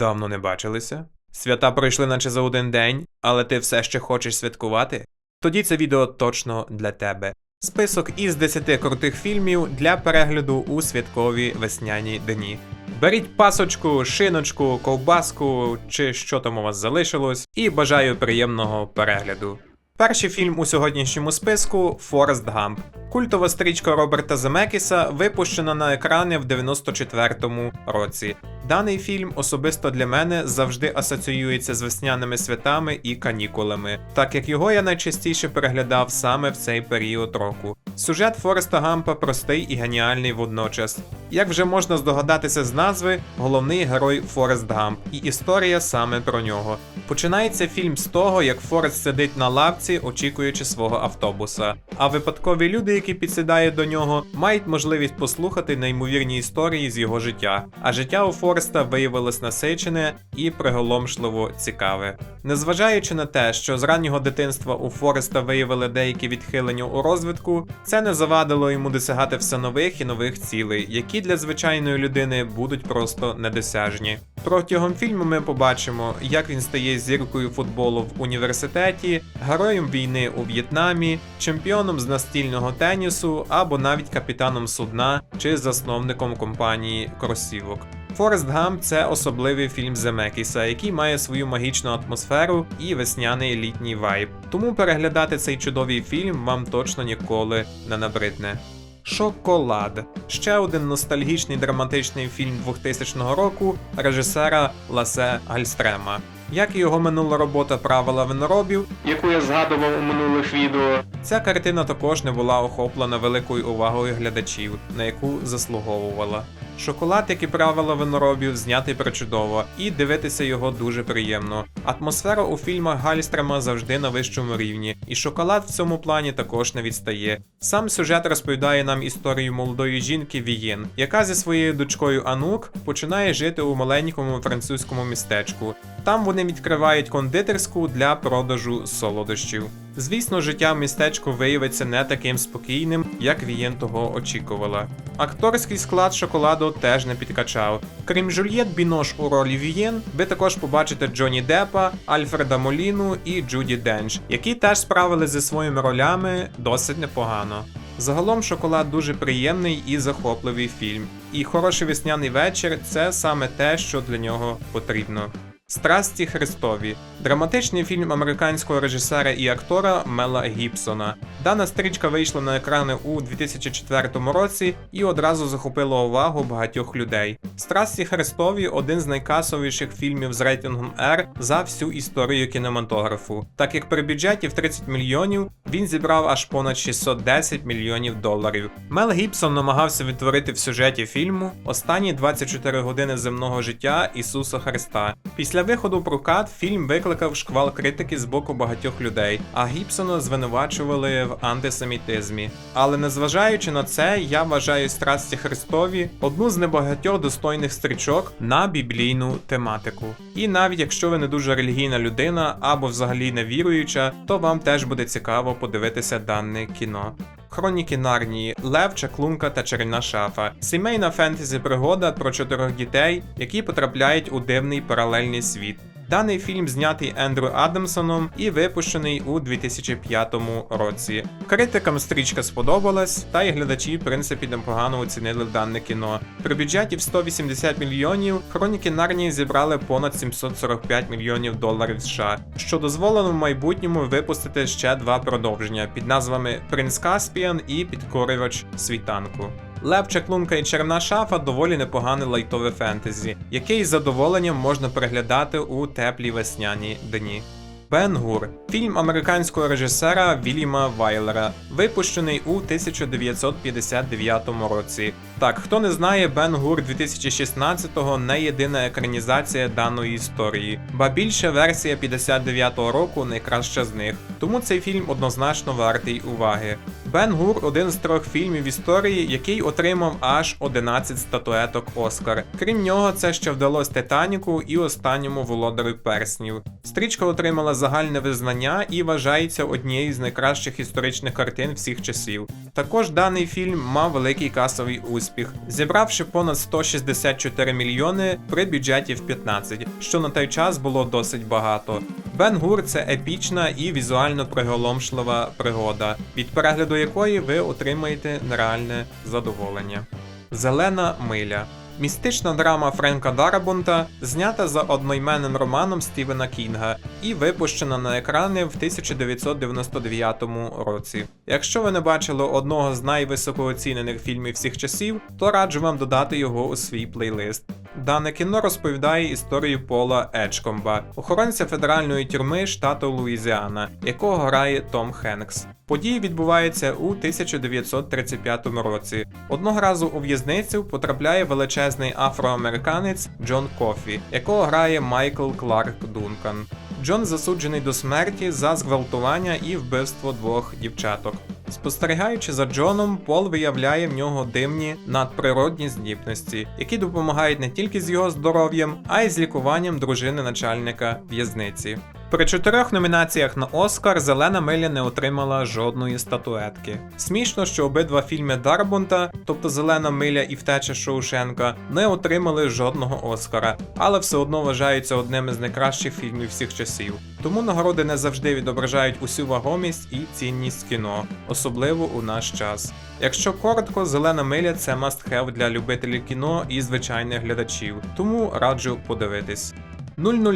Давно не бачилися? Свята пройшли наче за один день, але ти все ще хочеш святкувати? Тоді це відео точно для тебе. Список із 10 крутих фільмів для перегляду у святкові весняні дні. Беріть пасочку, шиночку, ковбаску чи що там у вас залишилось, і бажаю приємного перегляду. Перший фільм у сьогоднішньому списку Форест Гамп. Культова стрічка Роберта Земекіса випущена на екрани в 94-му році. Даний фільм особисто для мене завжди асоціюється з весняними святами і канікулами, так як його я найчастіше переглядав саме в цей період року. Сюжет Фореста Гампа простий і геніальний водночас. Як вже можна здогадатися з назви, головний герой Форест Гамп, і історія саме про нього. Починається фільм з того, як Форест сидить на лавці, очікуючи свого автобуса. А випадкові люди, які підсідають до нього, мають можливість послухати неймовірні історії з його життя. А життя у Фореста виявилось насичене і приголомшливо цікаве. Незважаючи на те, що з раннього дитинства у Фореста виявили деякі відхилення у розвитку, це не завадило йому досягати все нових і нових цілей, які для звичайної людини будуть просто недосяжні. Протягом фільму ми побачимо, як він стає зіркою футболу в університеті, героєм війни у В'єтнамі, чемпіоном з настільного тенісу або навіть капітаном судна чи засновником компанії кросівок. Форест Гамп це особливий фільм Земекіса, який має свою магічну атмосферу і весняний літній вайб. Тому переглядати цей чудовий фільм вам точно ніколи не набридне. Шоколад ще один ностальгічний драматичний фільм 2000 року режисера Ласе Гальстрема. Як і його минула робота Правила виноробів, яку я згадував у минулих відео, ця картина також не була охоплена великою увагою глядачів, на яку заслуговувала. Шоколад, як і правила виноробів, знятий причудово, і дивитися його дуже приємно. Атмосфера у фільмах Гальстрема завжди на вищому рівні, і шоколад в цьому плані також не відстає. Сам сюжет розповідає нам історію молодої жінки Вієн, яка зі своєю дочкою Анук починає жити у маленькому французькому містечку. Там вони відкривають кондитерську для продажу солодощів. Звісно, життя в містечку виявиться не таким спокійним, як Вієн того очікувала. Акторський склад шоколаду теж не підкачав. Крім Жюльєт Бінош у ролі Вієн, ви також побачите Джоні Деппа, Альфреда Моліну і Джуді Денч, які теж справились зі своїми ролями досить непогано. Загалом шоколад дуже приємний і захопливий фільм. І хороший весняний вечір це саме те, що для нього потрібно. Страсті Христові драматичний фільм американського режисера і актора Мела Гібсона. Дана стрічка вийшла на екрани у 2004 році і одразу захопила увагу багатьох людей. Страсті Христові один з найкасовіших фільмів з рейтингом R за всю історію кінематографу, так як при бюджеті в 30 мільйонів він зібрав аж понад 610 мільйонів доларів. Мел Гібсон намагався відтворити в сюжеті фільму останні 24 години земного життя Ісуса Христа. Після виходу в прокат фільм викликав шквал критики з боку багатьох людей, а Гібсона звинувачували в антисемітизмі. Але незважаючи на це, я вважаю страсті Христові одну з небагатьох достойних стрічок на біблійну тематику. І навіть якщо ви не дуже релігійна людина або взагалі не віруюча, то вам теж буде цікаво подивитися дане кіно. Хроніки Нарнії, Лев, Чаклунка та Черна шафа. Сімейна фентезі пригода про чотирьох дітей, які потрапляють у дивний паралельний світ. Даний фільм знятий Ендрю Адамсоном і випущений у 2005 році. Критикам стрічка сподобалась, та й глядачі, в принципі, непогано оцінили дане кіно. При бюджеті в 180 мільйонів хроніки Нарнії зібрали понад 745 мільйонів доларів США, що дозволено в майбутньому випустити ще два продовження під назвами Принц Каспіан і Підкорювач світанку. Лев, Чаклунка і Черна шафа доволі непогане лайтове фентезі, яке із задоволенням можна переглядати у теплі весняні дні. Бен Гур фільм американського режисера Вільяма Вайлера, випущений у 1959 році. Так, хто не знає, Бен Гур 2016-го не єдина екранізація даної історії, ба більше версія 59-го року найкраща з них. Тому цей фільм однозначно вартий уваги. Бен Гур один з трьох фільмів історії, який отримав аж 11 статуеток Оскар. Крім нього, це ще вдалося Титаніку і останньому володарю перснів. Стрічка отримала загальне визнання і вважається однією з найкращих історичних картин всіх часів. Також даний фільм мав великий касовий успіх, зібравши понад 164 мільйони при бюджеті в 15, що на той час було досить багато. Бен Гур це епічна і візуально приголомшлива пригода, від перегляду якої ви отримаєте нереальне задоволення. Зелена миля. Містична драма Френка Дарабонта знята за одноіменним романом Стівена Кінга і випущена на екрани в 1999 році. Якщо ви не бачили одного з найвисокооцінених фільмів всіх часів, то раджу вам додати його у свій плейлист. Дане кіно розповідає історію Пола Еджкомба, охоронця федеральної тюрми штату Луїзіана, якого грає Том Хенкс. Події відбуваються у 1935 році. Одного разу у в'язницю потрапляє величезний афроамериканець Джон Кофі, якого грає Майкл Кларк Дункан. Джон засуджений до смерті за зґвалтування і вбивство двох дівчаток. Спостерігаючи за Джоном, Пол виявляє в нього дивні надприродні здібності, які допомагають не тільки з його здоров'ям, а й з лікуванням дружини начальника в'язниці. При чотирьох номінаціях на Оскар Зелена миля не отримала жодної статуетки. Смішно, що обидва фільми Дарбонта, тобто Зелена миля і Втеча Шоушенка, не отримали жодного Оскара, але все одно вважаються одним із найкращих фільмів всіх часів. Тому нагороди не завжди відображають усю вагомість і цінність кіно, особливо у наш час. Якщо коротко, зелена миля це must-have для любителів кіно і звичайних глядачів, тому раджу подивитись.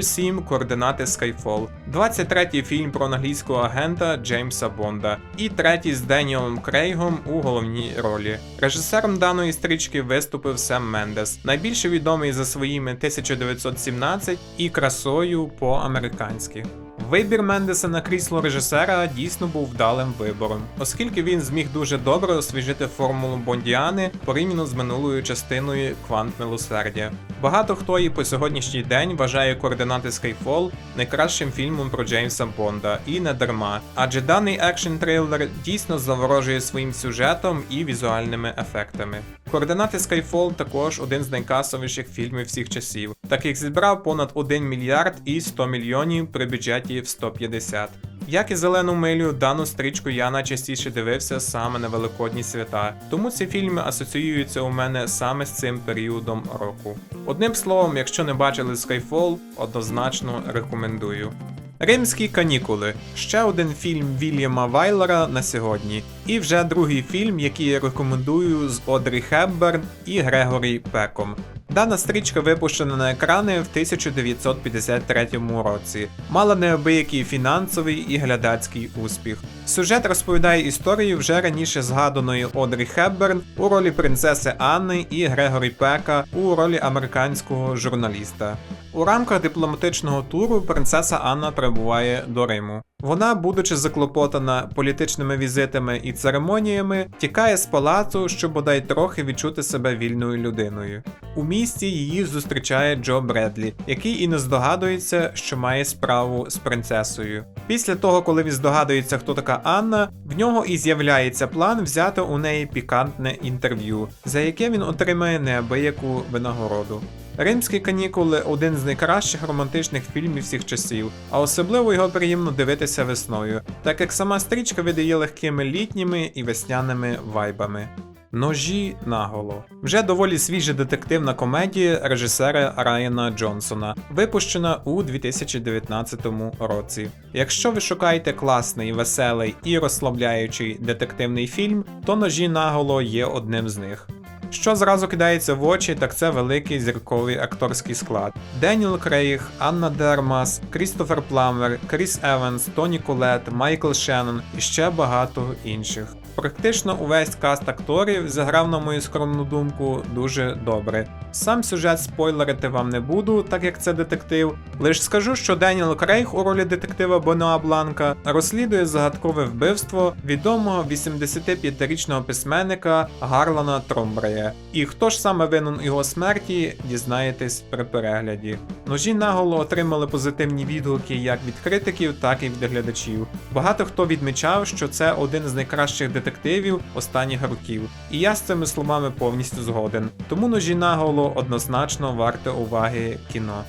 007 Координати Skyfall, 23-й фільм про англійського агента Джеймса Бонда, і третій з Деніелом Крейгом у головній ролі. Режисером даної стрічки виступив Сем Мендес, найбільше відомий за своїми 1917 і красою по-американськи. Вибір Мендеса на крісло режисера дійсно був вдалим вибором, оскільки він зміг дуже добре освіжити формулу Бондіани порівняно з минулою частиною Квант Милосердя. Багато хто і по сьогоднішній день вважає координати Skyfall найкращим фільмом про Джеймса Бонда, і не дарма, адже даний екшн трейлер дійсно заворожує своїм сюжетом і візуальними ефектами. Координати Skyfall також один з найкасовіших фільмів всіх часів, так як зібрав понад 1 мільярд і 100 мільйонів при бюджеті в 150. Як і зелену милю, дану стрічку я найчастіше дивився саме на великодні свята, тому ці фільми асоціюються у мене саме з цим періодом року. Одним словом, якщо не бачили Skyfall, однозначно рекомендую. Римські канікули ще один фільм Вільяма Вайлера на сьогодні, і вже другий фільм, який я рекомендую з Одрі Хепберн і Грегорі Пеком. Дана стрічка випущена на екрани в 1953 році, мала неабиякий фінансовий і глядацький успіх. Сюжет розповідає історію вже раніше згаданої Одрі Хепберн у ролі принцеси Анни і Грегорі Пека у ролі американського журналіста. У рамках дипломатичного туру принцеса Анна прибуває до Риму. Вона, будучи заклопотана політичними візитами і церемоніями, тікає з палацу, щоб бодай трохи відчути себе вільною людиною. У місті її зустрічає Джо Бредлі, який і не здогадується, що має справу з принцесою. Після того, коли він здогадується, хто така Анна, в нього і з'являється план взяти у неї пікантне інтерв'ю, за яке він отримає неабияку винагороду. Римські канікули один з найкращих романтичних фільмів всіх часів, а особливо його приємно дивитися весною, так як сама стрічка видає легкими літніми і весняними вайбами. Ножі наголо. Вже доволі свіжа детективна комедія режисера Райана Джонсона, випущена у 2019 році. Якщо ви шукаєте класний, веселий і розслабляючий детективний фільм, то ножі наголо є одним з них. Що зразу кидається в очі, так це великий зірковий акторський склад: Деніел Крейг, Анна Дермас, Крістофер Пламер, Кріс Еванс, Тоні Колет, Майкл Шеннон і ще багато інших. Практично увесь каст акторів зіграв, на мою скромну думку, дуже добре. Сам сюжет спойлерити вам не буду, так як це детектив. Лиш скажу, що Деніел Крейг у ролі детектива Бенуа Бланка розслідує загадкове вбивство відомого 85-річного письменника Гарлана Тромбрея. І хто ж саме винен його смерті, дізнаєтесь при перегляді. Ножі наголо отримали позитивні відгуки як від критиків, так і від глядачів. Багато хто відмічав, що це один з найкращих детективів детективів останніх років. І я з цими словами повністю згоден. Тому ножі наголо однозначно варте уваги кіно.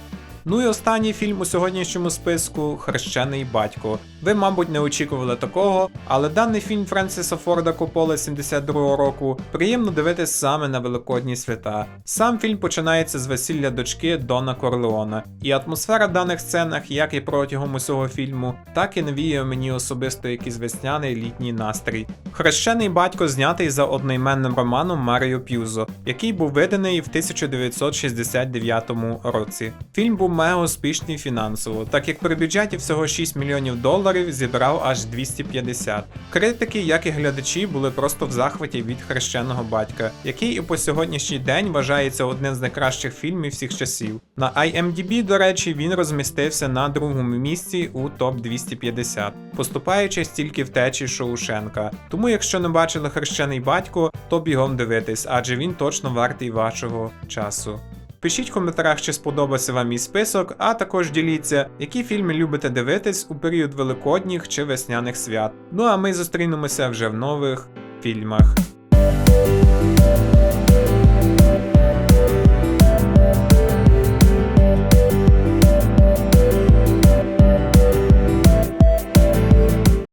Ну і останній фільм у сьогоднішньому списку Хрещений батько. Ви, мабуть, не очікували такого, але даний фільм Френсіса Форда Копполи 72-го року приємно дивитись саме на великодні свята. Сам фільм починається з весілля дочки Дона Корлеона, і атмосфера даних сценах, як і протягом усього фільму, так і навіює мені особисто якийсь весняний літній настрій. Хрещений батько знятий за одноіменним романом Маріо П'юзо, який був виданий в 1969 році. Фільм був мега успішний фінансово, так як при бюджеті всього 6 мільйонів доларів зібрав аж 250. Критики, як і глядачі, були просто в захваті від хрещеного батька, який і по сьогоднішній день вважається одним з найкращих фільмів всіх часів. На IMDb, до речі, він розмістився на другому місці у топ 250, поступаючись тільки в течі Шоушенка. Тому, якщо не бачили хрещений батько, то бігом дивитись, адже він точно вартий вашого часу. Пишіть в коментарях, чи сподобався вам мій список, а також діліться, які фільми любите дивитись у період великодніх чи весняних свят. Ну а ми зустрінемося вже в нових фільмах.